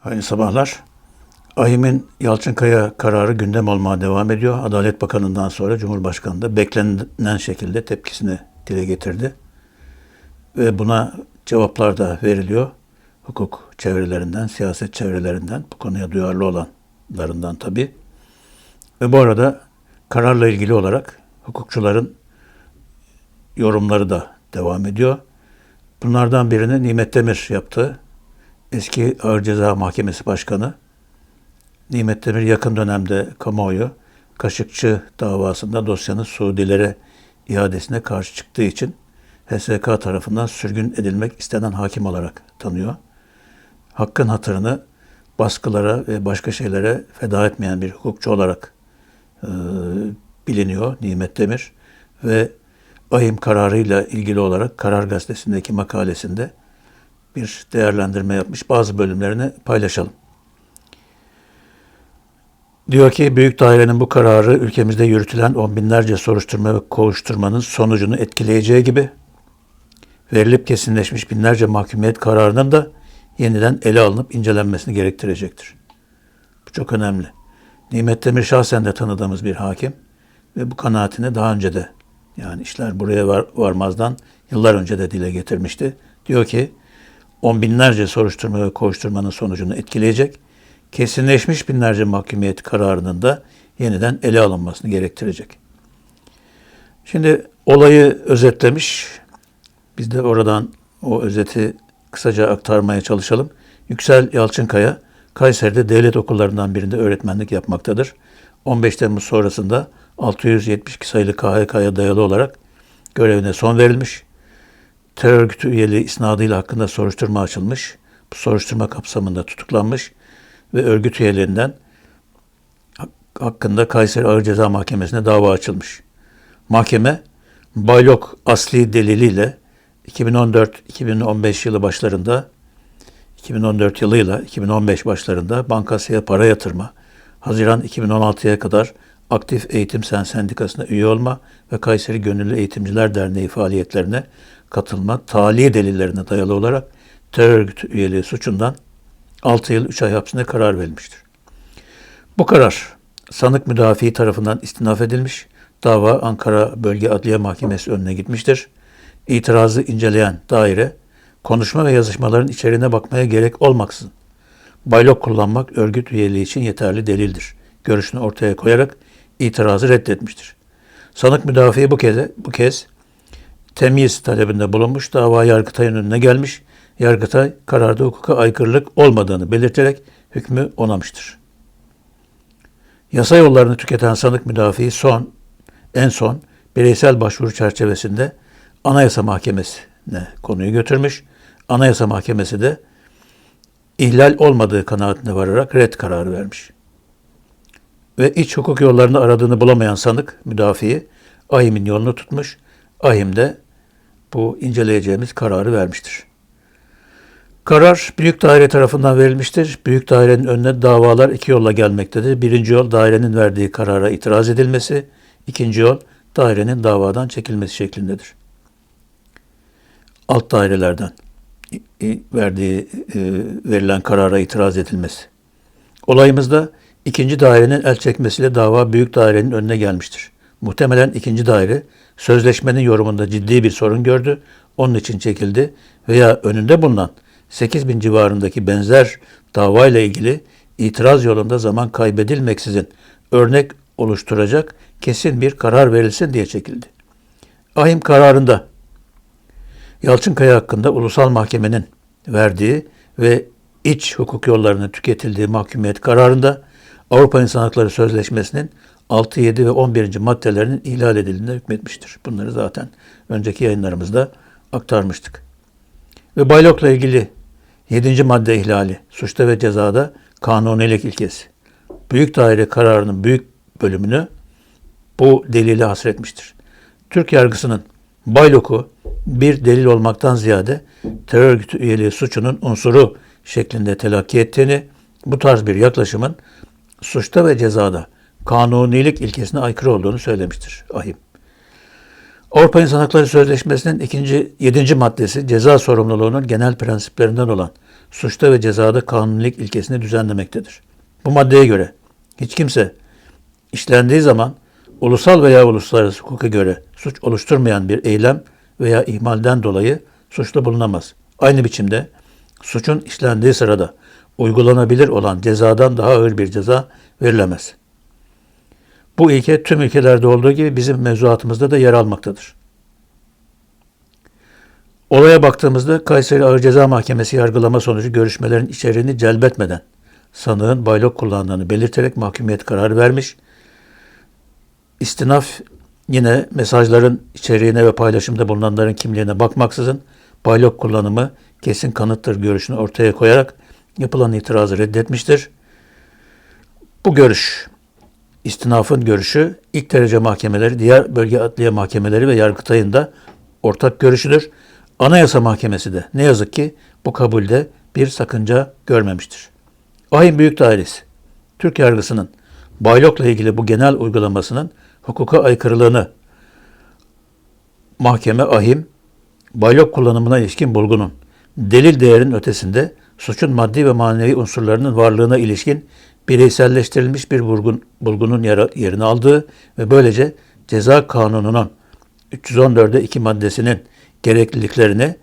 Hayırlı sabahlar. AİHM'in Yalçınkaya kararı gündem olmaya devam ediyor. Adalet Bakanı'ndan sonra Cumhurbaşkanı da beklenen şekilde tepkisini dile getirdi. Ve buna cevaplar da veriliyor. Hukuk çevrelerinden, siyaset çevrelerinden, bu konuya duyarlı olanlarından tabii. Ve bu arada kararla ilgili olarak hukukçuların yorumları da devam ediyor. Bunlardan birini Nimet Demir yaptı. Eski Ağır Ceza Mahkemesi Başkanı. Nimet Demir yakın dönemde kamuoyu Kaşıkçı davasında dosyanın Suudilere iadesine karşı çıktığı için HSK tarafından sürgün edilmek istenen hakim olarak tanıyor. Hakkın hatırını baskılara ve başka şeylere feda etmeyen bir hukukçu olarak e, biliniyor Nimet Demir ve ahim kararıyla ilgili olarak Karar Gazetesi'ndeki makalesinde bir değerlendirme yapmış. Bazı bölümlerini paylaşalım. Diyor ki büyük dairenin bu kararı ülkemizde yürütülen on binlerce soruşturma ve kovuşturmanın sonucunu etkileyeceği gibi verilip kesinleşmiş binlerce mahkumiyet kararının da yeniden ele alınıp incelenmesini gerektirecektir. Bu çok önemli. Nimet Demir şahsen de tanıdığımız bir hakim ve bu kanaatini daha önce de yani işler buraya var, varmazdan yıllar önce de dile getirmişti. Diyor ki on binlerce soruşturma ve koşturmanın sonucunu etkileyecek, kesinleşmiş binlerce mahkumiyet kararının da yeniden ele alınmasını gerektirecek. Şimdi olayı özetlemiş. Biz de oradan o özeti kısaca aktarmaya çalışalım. Yüksel Yalçınkaya, Kayseri'de devlet okullarından birinde öğretmenlik yapmaktadır. 15 Temmuz sonrasında 672 sayılı KHK'ya dayalı olarak görevine son verilmiş. Terör örgütü üyeliği isnadıyla hakkında soruşturma açılmış. Bu soruşturma kapsamında tutuklanmış ve örgüt üyelerinden hakkında Kayseri Ağır Ceza Mahkemesi'ne dava açılmış. Mahkeme Baylok asli deliliyle 2014-2015 yılı başlarında 2014 yılıyla 2015 başlarında bankasıya para yatırma, Haziran 2016'ya kadar Aktif Eğitim Sen Sendikası'na üye olma ve Kayseri Gönüllü Eğitimciler Derneği faaliyetlerine katılma tali delillerine dayalı olarak terör örgütü üyeliği suçundan 6 yıl 3 ay hapsine karar verilmiştir. Bu karar sanık müdafi tarafından istinaf edilmiş, dava Ankara Bölge Adliye Mahkemesi önüne gitmiştir. İtirazı inceleyen daire, konuşma ve yazışmaların içeriğine bakmaya gerek olmaksızın, baylok kullanmak örgüt üyeliği için yeterli delildir. Görüşünü ortaya koyarak itirazı reddetmiştir. Sanık müdafi bu kez, bu kez temyiz talebinde bulunmuş, dava Yargıtay'ın önüne gelmiş, Yargıtay kararda hukuka aykırılık olmadığını belirterek hükmü onamıştır. Yasa yollarını tüketen sanık müdafiği son, en son bireysel başvuru çerçevesinde Anayasa Mahkemesi'ne konuyu götürmüş. Anayasa Mahkemesi de ihlal olmadığı kanaatine vararak red kararı vermiş. Ve iç hukuk yollarını aradığını bulamayan sanık müdafiği AİHM'in yolunu tutmuş. AİHM de bu inceleyeceğimiz kararı vermiştir. Karar büyük daire tarafından verilmiştir. Büyük dairenin önüne davalar iki yolla gelmektedir. Birinci yol dairenin verdiği karara itiraz edilmesi, ikinci yol dairenin davadan çekilmesi şeklindedir. Alt dairelerden verdiği e, verilen karara itiraz edilmesi. Olayımızda ikinci dairenin el çekmesiyle dava büyük dairenin önüne gelmiştir. Muhtemelen ikinci daire sözleşmenin yorumunda ciddi bir sorun gördü, onun için çekildi veya önünde bulunan 8 bin civarındaki benzer davayla ilgili itiraz yolunda zaman kaybedilmeksizin örnek oluşturacak kesin bir karar verilsin diye çekildi. Ahim kararında Yalçınkaya hakkında ulusal mahkemenin verdiği ve iç hukuk yollarını tüketildiği mahkumiyet kararında Avrupa İnsan Hakları Sözleşmesi'nin 6, 7 ve 11. maddelerinin ihlal edildiğine hükmetmiştir. Bunları zaten önceki yayınlarımızda aktarmıştık. Ve Baylok'la ilgili 7. madde ihlali, suçta ve cezada kanunilik ilkesi. Büyük daire kararının büyük bölümünü bu delile hasretmiştir. Türk yargısının Baylok'u bir delil olmaktan ziyade terör örgütü üyeliği suçunun unsuru şeklinde telakki ettiğini, bu tarz bir yaklaşımın suçta ve cezada kanunilik ilkesine aykırı olduğunu söylemiştir ahim. Avrupa İnsan Hakları Sözleşmesi'nin ikinci, yedinci maddesi ceza sorumluluğunun genel prensiplerinden olan suçta ve cezada kanunilik ilkesini düzenlemektedir. Bu maddeye göre hiç kimse işlendiği zaman ulusal veya uluslararası hukuka göre suç oluşturmayan bir eylem veya ihmalden dolayı suçlu bulunamaz. Aynı biçimde suçun işlendiği sırada uygulanabilir olan cezadan daha ağır bir ceza verilemez. Bu ilke tüm ülkelerde olduğu gibi bizim mevzuatımızda da yer almaktadır. Olaya baktığımızda Kayseri Ağır Ceza Mahkemesi yargılama sonucu görüşmelerin içeriğini celbetmeden sanığın baylok kullandığını belirterek mahkumiyet kararı vermiş. İstinaf yine mesajların içeriğine ve paylaşımda bulunanların kimliğine bakmaksızın baylok kullanımı kesin kanıttır görüşünü ortaya koyarak yapılan itirazı reddetmiştir. Bu görüş, istinafın görüşü ilk derece mahkemeleri, diğer bölge adliye mahkemeleri ve Yargıtay'ın da ortak görüşüdür. Anayasa Mahkemesi de ne yazık ki bu kabulde bir sakınca görmemiştir. Ahim Büyük Dairesi, Türk yargısının baylokla ilgili bu genel uygulamasının hukuka aykırılığını mahkeme ahim baylok kullanımına ilişkin bulgunun delil değerin ötesinde suçun maddi ve manevi unsurlarının varlığına ilişkin bireyselleştirilmiş bir bulgun, bulgunun yerini aldığı ve böylece ceza kanununun 314'e 2 maddesinin gerekliliklerini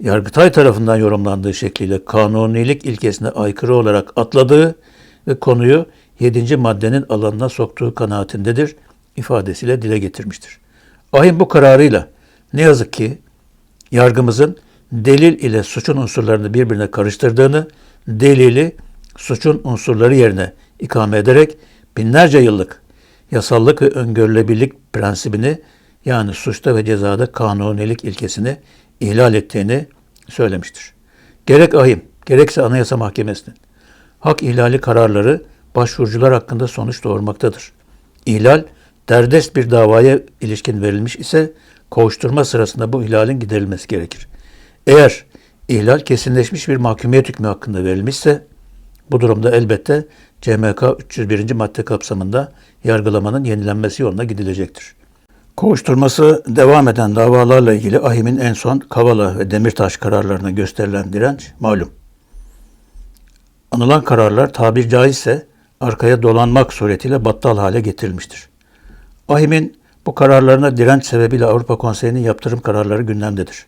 Yargıtay tarafından yorumlandığı şekliyle kanunilik ilkesine aykırı olarak atladığı ve konuyu 7. maddenin alanına soktuğu kanaatindedir ifadesiyle dile getirmiştir. Ahim bu kararıyla ne yazık ki yargımızın delil ile suçun unsurlarını birbirine karıştırdığını, delili suçun unsurları yerine ikame ederek binlerce yıllık yasallık ve öngörülebilirlik prensibini yani suçta ve cezada kanunilik ilkesini ihlal ettiğini söylemiştir. Gerek ahim, gerekse Anayasa Mahkemesi'nin hak ihlali kararları başvurucular hakkında sonuç doğurmaktadır. İhlal, derdest bir davaya ilişkin verilmiş ise kovuşturma sırasında bu ihlalin giderilmesi gerekir. Eğer ihlal kesinleşmiş bir mahkumiyet hükmü hakkında verilmişse bu durumda elbette CMK 301. madde kapsamında yargılamanın yenilenmesi yoluna gidilecektir. Kovuşturması devam eden davalarla ilgili AHİM'in en son Kavala ve Demirtaş kararlarına gösterilen direnç malum. Anılan kararlar tabir caizse arkaya dolanmak suretiyle battal hale getirilmiştir. AHİM'in bu kararlarına direnç sebebiyle Avrupa Konseyi'nin yaptırım kararları gündemdedir.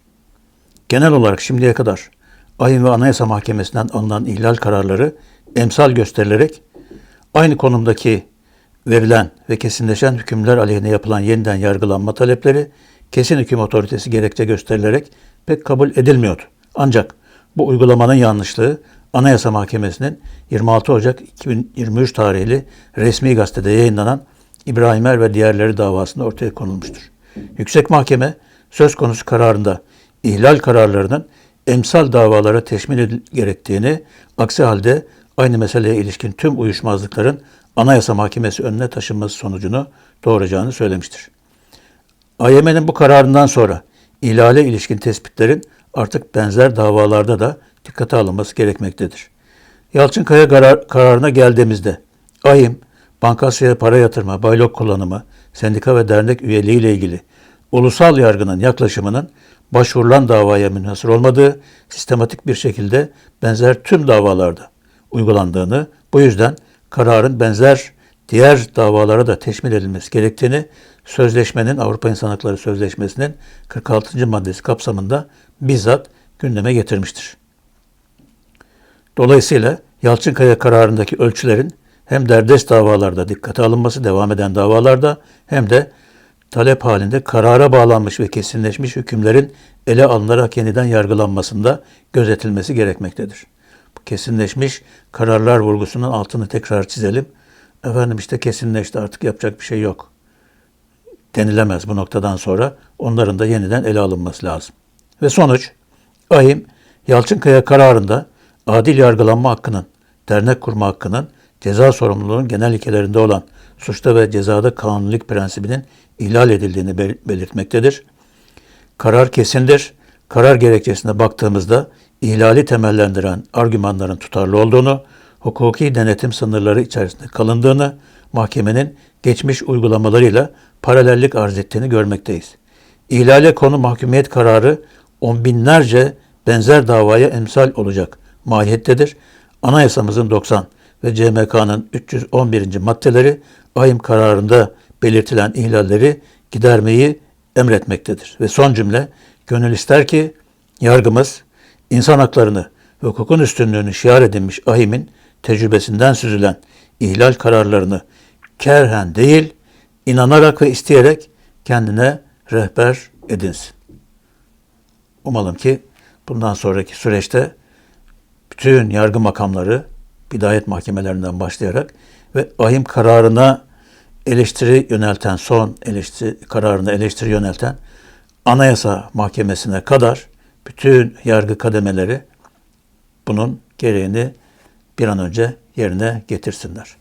Genel olarak şimdiye kadar AYİM ve Anayasa Mahkemesi'nden alınan ihlal kararları emsal gösterilerek aynı konumdaki verilen ve kesinleşen hükümler aleyhine yapılan yeniden yargılanma talepleri kesin hüküm otoritesi gerekçe gösterilerek pek kabul edilmiyordu. Ancak bu uygulamanın yanlışlığı Anayasa Mahkemesi'nin 26 Ocak 2023 tarihli resmi gazetede yayınlanan İbrahim Er ve diğerleri davasında ortaya konulmuştur. Yüksek Mahkeme söz konusu kararında ihlal kararlarının emsal davalara teşmil gerektiğini, aksi halde aynı meseleye ilişkin tüm uyuşmazlıkların Anayasa Mahkemesi önüne taşınması sonucunu doğuracağını söylemiştir. AYM'nin bu kararından sonra ihlale ilişkin tespitlerin artık benzer davalarda da dikkate alınması gerekmektedir. Yalçınkaya karar, kararına geldiğimizde AYİM, bankasya para yatırma, baylok kullanımı, sendika ve dernek üyeliği ile ilgili ulusal yargının yaklaşımının başvurulan davaya münhasır olmadığı, sistematik bir şekilde benzer tüm davalarda uygulandığını, bu yüzden kararın benzer diğer davalara da teşmil edilmesi gerektiğini sözleşmenin Avrupa İnsan Hakları Sözleşmesi'nin 46. maddesi kapsamında bizzat gündeme getirmiştir. Dolayısıyla Yalçınkaya kararındaki ölçülerin hem derdest davalarda dikkate alınması devam eden davalarda hem de talep halinde karara bağlanmış ve kesinleşmiş hükümlerin ele alınarak yeniden yargılanmasında gözetilmesi gerekmektedir. Bu kesinleşmiş kararlar vurgusunun altını tekrar çizelim. Efendim işte kesinleşti artık yapacak bir şey yok denilemez bu noktadan sonra. Onların da yeniden ele alınması lazım. Ve sonuç, ahim Yalçınkaya kararında adil yargılanma hakkının, dernek kurma hakkının, ceza sorumluluğunun genel ilkelerinde olan suçta ve cezada kanunilik prensibinin ihlal edildiğini belirtmektedir. Karar kesindir. Karar gerekçesine baktığımızda ihlali temellendiren argümanların tutarlı olduğunu, hukuki denetim sınırları içerisinde kalındığını, mahkemenin geçmiş uygulamalarıyla paralellik arz ettiğini görmekteyiz. İhlale konu mahkumiyet kararı on binlerce benzer davaya emsal olacak mahiyettedir. Anayasamızın 90 ve CMK'nın 311. maddeleri ahim kararında belirtilen ihlalleri gidermeyi emretmektedir. Ve son cümle, gönül ister ki yargımız insan haklarını ve hukukun üstünlüğünü şiar edinmiş ahimin tecrübesinden süzülen ihlal kararlarını kerhen değil, inanarak ve isteyerek kendine rehber edinsin. Umalım ki bundan sonraki süreçte bütün yargı makamları bidayet mahkemelerinden başlayarak ve ahim kararına eleştiri yönelten son eleştiri kararına eleştiri yönelten anayasa mahkemesine kadar bütün yargı kademeleri bunun gereğini bir an önce yerine getirsinler.